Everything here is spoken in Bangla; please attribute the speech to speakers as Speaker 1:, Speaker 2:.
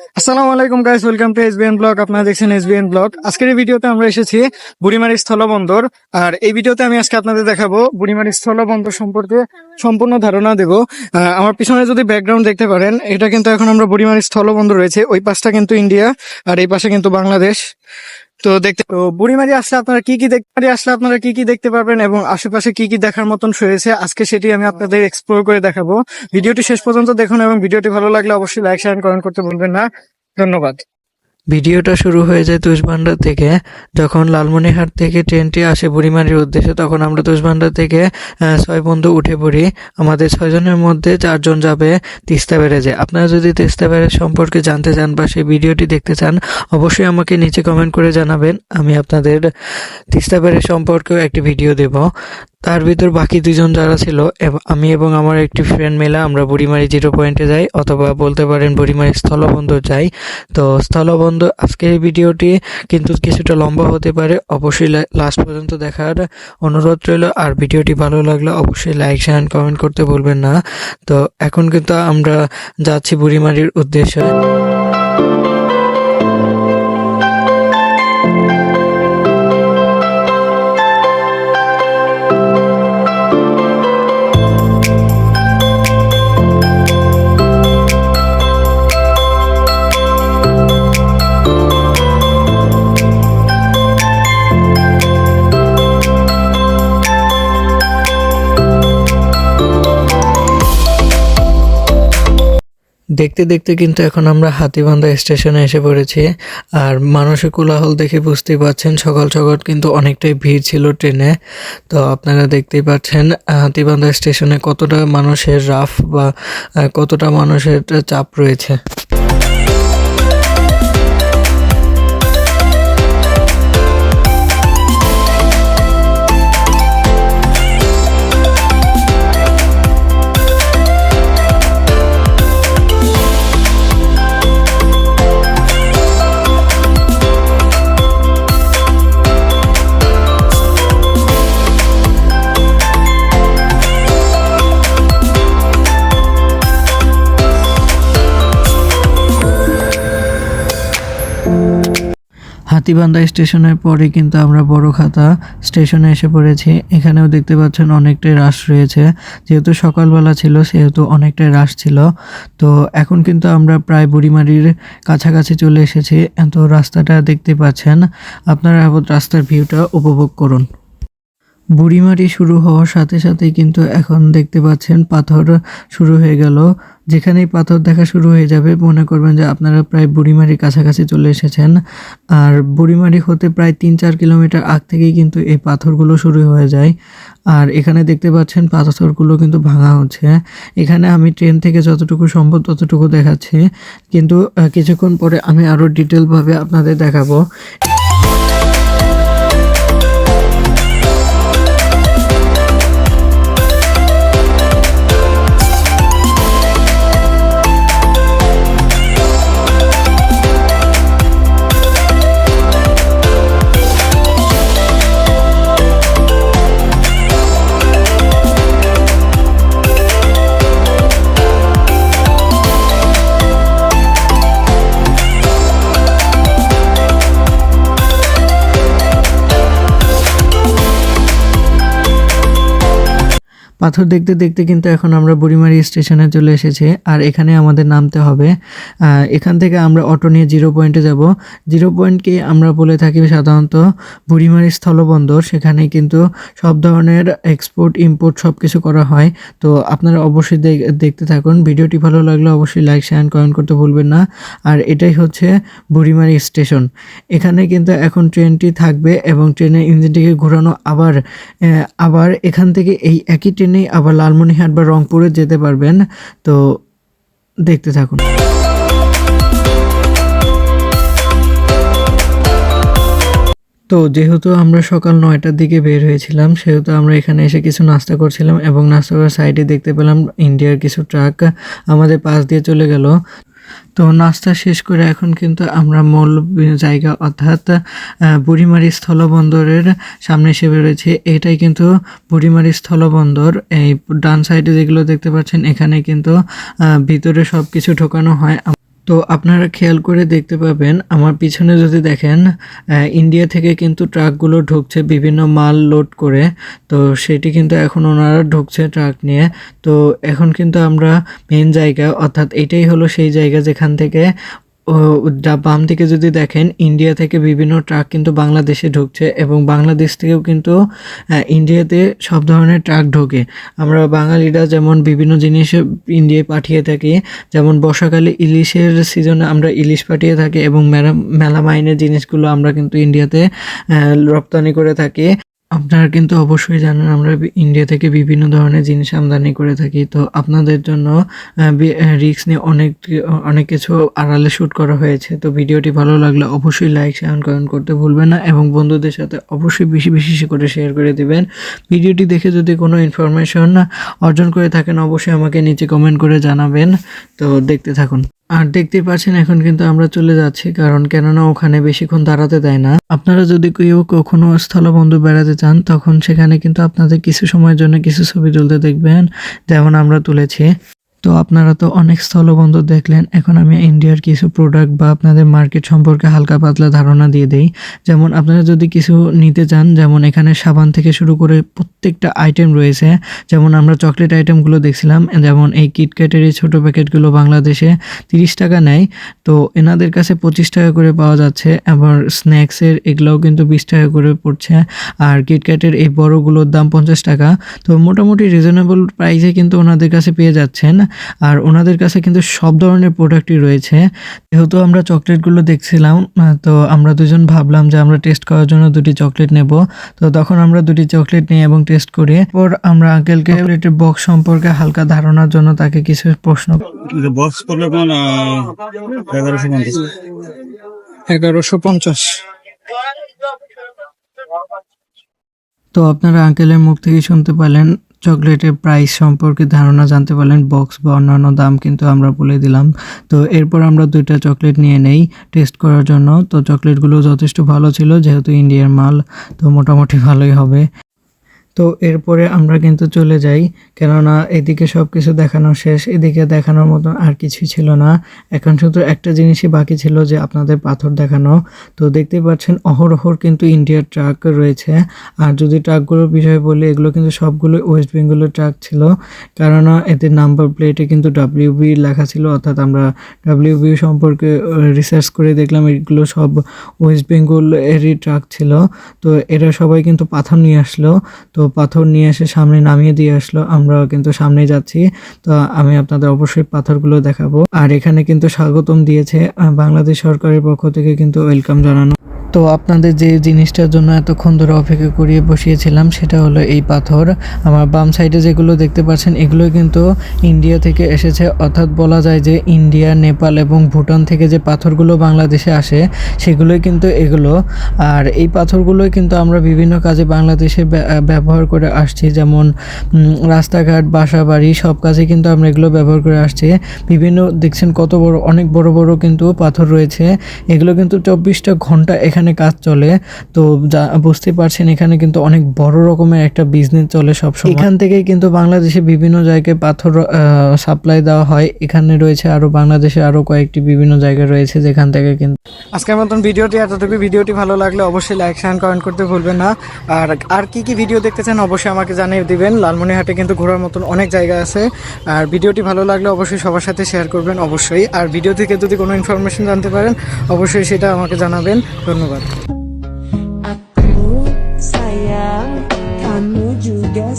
Speaker 1: আসসালামু আলাইকুম guys welcome to SBN vlog আপনারা দেখছেন এসবিএন ব্লগ আজকের এই ভিডিওতে আমরা এসেছি বুড়িমারি স্থলবন্দর। আর এই ভিডিওতে আমি আজকে আপনাদের দেখাবো বুড়িমারি স্থলবন্দর সম্পর্কে সম্পূর্ণ ধারণা দেব। আমার পিছনে যদি ব্যাকগ্রাউন্ড দেখতে পারেন, এটা কিন্তু এখন আমরা বুড়িমারি স্থলবন্দর রয়েছে। ওই পাশটা কিন্তু ইন্ডিয়া আর এই পাশে কিন্তু বাংলাদেশ। তো দেখতে তো বুড়িমারি আসলে আপনারা কি কি দেখতে আসলে আপনারা কি কি দেখতে পারবেন এবং আশেপাশে কি কি দেখার মতন রয়েছে, আজকে সেটি আমি আপনাদের এক্সপ্লোর করে দেখাবো। ভিডিওটি শেষ পর্যন্ত দেখুন এবং ভিডিওটি ভালো লাগলে অবশ্যই লাইক শেয়ার কমেন্ট করতে ভুলবেন না। ধন্যবাদ।
Speaker 2: ভিডিওটা শুরু হয়ে যায় তুষভান্ডার থেকে। যখন লালমনিরহাট থেকে ট্রেনটি আসে বুড়িমারির উদ্দেশ্যে, তখন আমরা তুষভান্ডার থেকে ছয় বন্ধু উঠে পড়ি। আমাদের ছয়জনের মধ্যে চারজন যাবে, তিস্তা ব্যারেজে। আপনারা যদি তিস্তা ব্যারেজ সম্পর্কে জানতে চান বা সেই ভিডিওটি দেখতে চান, অবশ্যই আমাকে নিচে কমেন্ট করে জানাবেন। আমি আপনাদের তিস্তা ব্যারেজ সম্পর্কেও একটি ভিডিও দেব। তার ভিতর বাকি দুজন যারা ছিল আমি এবং আমার একটি ফ্রেন্ড মেলা আমরা বুড়িমারি জিরো পয়েন্টে যাই, অথবা বলতে পারেন বুড়িমারি স্থলবন্দর যাই। তো স্থলবন্দর, আজকের ভিডিওটি কিন্তু কিছুটা লম্বা হতে পারে, অবশ্যই লাস্ট পর্যন্ত দেখার অনুরোধ রইল। আর ভিডিওটি ভালো লাগলে অবশ্যই লাইক শেয়ার কমেন্ট করতে বলবেন না। তো এখন কিন্তু আমরা যাচ্ছি বুড়িমারির উদ্দেশ্যে। দেখতে দেখতে কিন্তু এখন আমরা হাতিবান্ধা স্টেশনে এসে পড়েছি। আর মানুষের কোলাহল দেখে বুঝতেই পারছেন, সকাল সকাল কিন্তু অনেকটাই ভিড় ছিল ট্রেনে। তো আপনারা দেখতেই পাচ্ছেন হাতিবান্ধা স্টেশনে কতটা মানুষের রাফ বা কতটা মানুষের চাপ রয়েছে। হাতিবান্ধা স্টেশনের পরে কিন্তু আমরা বড় খাতা স্টেশনে এসে পড়েছি। এখানেও দেখতে পাচ্ছেন অনেকটাই রাশ রয়েছে। যেহেতু সকালবেলা ছিল, সেহেতু অনেকটাই রাশ ছিল। তো এখন কিন্তু আমরা প্রায় বুড়িমারির কাছাকাছি চলে এসেছি। তো রাস্তাটা দেখতে পাচ্ছেন। আপনারা রাস্তার ভিউটা উপভোগ করুন। বুড়িমারি শুরু হওয়ার সাথে সাথেই কিন্তু এখন দেখতে পাচ্ছেন পাথর শুরু হয়ে গেল। যেখানেই পাথর দেখা শুরু হয়ে যাবে, মনে করবেন যে আপনারা প্রায় বুড়িমারির কাছাকাছি চলে এসেছেন। আর বুড়িমারি হতে প্রায় তিন চার কিলোমিটার আগ থেকেই কিন্তু এই পাথরগুলো শুরু হয়ে যায়। আর এখানে দেখতে পাচ্ছেন পাথরগুলো কিন্তু ভাঙা হচ্ছে। এখানে আমি ট্রেন থেকে যতটুকু সম্ভব ততটুকু দেখাচ্ছি। কিন্তু কিছুক্ষণ পরে আমি আরও ডিটেলভাবে আপনাদের দেখাবো। পাথর দেখতে দেখতে কিন্তু এখন আমরা বুড়িমারি স্টেশনে চলে এসেছি। আর এখানে আমাদের নামতে হবে এখান থেকে আমরা অটো নিয়ে জিরো পয়েন্টে যাব। জিরো পয়েন্টকে আমরা বলে থাকি সাধারণত বুড়িমারি স্থলবন্দর। সেখানে কিন্তু সব ধরনের এক্সপোর্ট ইম্পোর্ট সব কিছু করা হয়। তো আপনারা অবশ্যই দেখ- দেখতে থাকুন। ভিডিওটি ভালো লাগলে অবশ্যই লাইক শেয়ার কমেন্ট করতে ভুলবেন না। আর এটাই হচ্ছে বুড়িমারি স্টেশন। এখানে কিন্তু এখন ট্রেনটি থাকবে এবং ট্রেনের ইঞ্জিনটিকে ঘোরানো আবার আবার এখান থেকে এই একই ট্রেনেই আবার লালমনিরহাট বা রংপুরে যেতে পারবেন। তো দেখতে থাকুন। তো যেহেতু আমরা সকাল নয়টার দিকে বের হয়েছিলাম, সেহেতু আমরা এখানে এসে কিছু নাস্তা করছিলাম এবং নাস্তা করার সাইডে দেখতে পেলাম ইন্ডিয়ার কিছু ট্রাক আমাদের পাশ দিয়ে চলে গেল। তো নাস্তা শেষ করে এখন কিন্তু আমরা মূল জায়গা অর্থাৎ বুড়িমারি স্থলবন্দরের সামনে এসে বেরোয়েছি এটাই কিন্তু বুড়িমারি স্থলবন্দর। এই ডান সাইডে যেগুলো দেখতে পাচ্ছেন, এখানে কিন্তু ভিতরে সব কিছু ঢোকানো হয়। তো আপনারা খেয়াল করে দেখতে পাবেন, আমার পিছনে যদি দেখেন ইন্ডিয়া থেকে কিন্তু ট্রাকগুলো ঢুকছে বিভিন্ন মাল লোড করে। তো সেটি কিন্তু এখন ওনারা ঢুকছে ট্রাক নিয়ে। তো এখন কিন্তু আমরা মেন জায়গা, অর্থাৎ এটাই হলো সেই জায়গা যেখান থেকে বাম দিকে যদি দেখেন, ইন্ডিয়া থেকে বিভিন্ন ট্রাক কিন্তু বাংলাদেশে ঢুকছে এবং বাংলাদেশ থেকেও কিন্তু ইন্ডিয়াতে সব ধরনের ট্রাক ঢোকে। আমরা বাঙালিরা যেমন বিভিন্ন জিনিস ইন্ডিয়ায় পাঠিয়ে থাকি, যেমন বর্ষাকালে ইলিশের সিজনে আমরা ইলিশ পাঠিয়ে থাকি এবং মেলা মেলামাইনের জিনিসগুলো আমরা কিন্তু ইন্ডিয়াতে রপ্তানি করে থাকি। আপনারা কিন্তু অবশ্যই জানেন আমরা ইন্ডিয়া থেকে বিভিন্ন ধরনের জিনিস আমদানি করে থাকি। তো আপনাদের জন্য রিক্স নিয়ে অনেক অনেক কিছু আড়ালে শ্যুট করা হয়েছে। তো ভিডিওটি ভালো লাগলে অবশ্যই লাইক শেয়ার কমেন্ট করতে ভুলবেন না এবং বন্ধুদের সাথে অবশ্যই বেশি বেশি করে শেয়ার করে দিবেন। ভিডিওটি দেখে যদি কোনো ইনফরমেশন অর্জন করে থাকেন, অবশ্যই আমাকে নিচে কমেন্ট করে জানাবেন। তো দেখতে থাকুন। আর দেখতে পাচ্ছেন, এখন কিন্তু আমরা চলে যাচ্ছি, কারণ কেননা ওখানে বেশিক্ষণ দাঁড়াতে দেয় না। আপনারা যদি কেউ কখনো স্থলবন্ধু বেড়াতে চান, তখন সেখানে কিন্তু আপনাদের কিছু সময়ের জন্য কিছু ছবি তুলতে দেখবেন, যেমন আমরা তুলেছি। তো আপনারা তো অনেক স্থলবন্দর দেখলেন। এখন আমি ইন্ডিয়ার কিছু প্রোডাক্ট বা আপনাদের মার্কেট সম্পর্কে হালকা পাতলা ধারণা দিয়ে দেই। যেমন আপনারা যদি কিছু নিতে চান, যেমন এখানে সাবান থেকে শুরু করে প্রত্যেকটা আইটেম রয়েছে। যেমন আমরা চকলেট আইটেমগুলো দেখছিলাম, যেমন এই কিটক্যাটের এই ছোটো প্যাকেটগুলো বাংলাদেশে তিরিশ টাকা নেয়। তো এনাদের কাছে পঁচিশ টাকা করে পাওয়া যাচ্ছে, আবার স্ন্যাক্সের এগুলোও কিন্তু বিশ টাকা করে পড়ছে। আর কিটক্যাটের এই বড়গুলোর দাম পঞ্চাশ টাকা। তো মোটামুটি রিজনেবল প্রাইসে কিন্তু ওনাদের কাছে পেয়ে যাচ্ছেন। আর ওনাদের কাছে কিন্তু সব ধরনের প্রোডাক্টই রয়েছে। যেহেতু আমরা চকলেটগুলো দেখছিলাম তো আমরা দুজন ভাবলাম যে আমরা টেস্ট করার জন্য দুটি চকলেট নেব। তো তখন আমরা দুটি চকলেট নিই এবং টেস্ট করি এরপর আমরা আঙ্কেলকে চকলেটের বক্স সম্পর্কে হালকা ধারণার জন্য তাকে কিছু প্রশ্ন
Speaker 3: বক্স করলে এগারোশো পঞ্চাশ?
Speaker 1: এগারোশো পঞ্চাশ।
Speaker 2: তো আপনারা আঙ্কেলের মুখ থেকে শুনতে পেলেন চকলেটের প্রাইস সম্পর্কে ধারণা জানতে পারলেন বক্স বা অন্যান্য দাম কিন্তু আমরা বলে দিলাম। তো এরপর আমরা দুইটা চকলেট নিয়ে নেই টেস্ট করার জন্য। তো চকলেটগুলো যথেষ্ট ভালো ছিল, যেহেতু ইন্ডিয়ার মাল, তো মোটামুটি ভালোই হবে। তো এরপরে আমরা কিন্তু চলে যাই। কেননা এদিকে সব কিছু দেখানো শেষ, এদিকে দেখানোর মতন আর কিছুই ছিল না। এখন শুধু একটা জিনিসই বাকি ছিল যে আপনাদের পাথর দেখানো। তো দেখতে পাচ্ছেন অহরহর কিন্তু ইন্ডিয়ার ট্রাক রয়েছে। আর যদি ট্রাকগুলোর বিষয়ে বলি, এগুলো কিন্তু সবগুলো ওয়েস্ট বেঙ্গলের ট্রাক ছিল। কেননা এদের নাম্বার প্লেটে কিন্তু ডাব্লিউবি লেখা ছিল, অর্থাৎ আমরা ডাব্লিউবি সম্পর্কে রিসার্চ করে দেখলাম এগুলো সব ওয়েস্ট বেঙ্গল এরই ট্রাক ছিল। তো এরা সবাই কিন্তু পাথর নিয়ে আসলো। তো পাথর নিয়ে এসে সামনে নামিয়ে দিয়ে আসলো। আমরা কিন্তু সামনে যাচ্ছি। তো আমি আপনাদের অবশ্যই পাথরগুলো দেখাবো। আর এখানে কিন্তু স্বাগতম দিয়েছে বাংলাদেশ সরকারের পক্ষ থেকে কিন্তু ওয়েলকাম জানানো। তো আপনাদের যে জিনিসটার জন্য এতক্ষণ ধরে অপেক্ষা করিয়ে বসিয়েছিলাম, সেটা হলো এই পাথর। আমার বাম সাইডে যেগুলো দেখতে পাচ্ছেন, এগুলো কিন্তু ইন্ডিয়া থেকে এসেছে। অর্থাৎ বলা যায় যে ইন্ডিয়া, নেপাল এবং ভুটান থেকে যে পাথরগুলো বাংলাদেশে আসে, সেগুলোই কিন্তু এগুলো। আর এই পাথরগুলোই কিন্তু আমরা বিভিন্ন কাজে বাংলাদেশে ব্য- ব্যবহার করে আসছি। যেমন রাস্তাঘাট বাসা বাড়ি সব কাজে কিন্তু আমরা এগুলো ব্যবহার করে আসছি। বিভিন্ন দেখছেন কত বড়, অনেক বড় বড় কিন্তু পাথর রয়েছে। এগুলো কিন্তু চব্বিশটা ঘণ্টা এখানে কাজ চলে তো যা বুঝতে পারছেন এখানে কিন্তু অনেক বড় রকমের একটা বিজনেস চলে সব সময় এখান থেকে কিন্তু বাংলাদেশে বিভিন্ন জায়গায় পাথর সাপ্লাই দেওয়া হয়। এখানে রয়েছে আরও বাংলাদেশে আরও কয়েকটি বিভিন্ন জায়গা রয়েছে যেখান থেকে কিন্তু।
Speaker 1: আজকের মতন ভিডিওটি এতটুকু। ভিডিওটি ভালো লাগলে অবশ্যই লাইক শেয়ার কমেন্ট করতে ভুলবেন না। আর আর কি কি ভিডিও দেখতে চান অবশ্যই আমাকে জানিয়ে দিবেন। লালমনিহাটে কিন্তু ঘোরার মতন অনেক জায়গা আছে। আর ভিডিওটি ভালো লাগলে অবশ্যই সবার সাথে শেয়ার করবেন অবশ্যই। আর ভিডিও থেকে যদি কোনো ইনফরমেশন জানতে পারেন অবশ্যই সেটা আমাকে জানাবেন। ধন্যবাদ। aku sayang kamu juga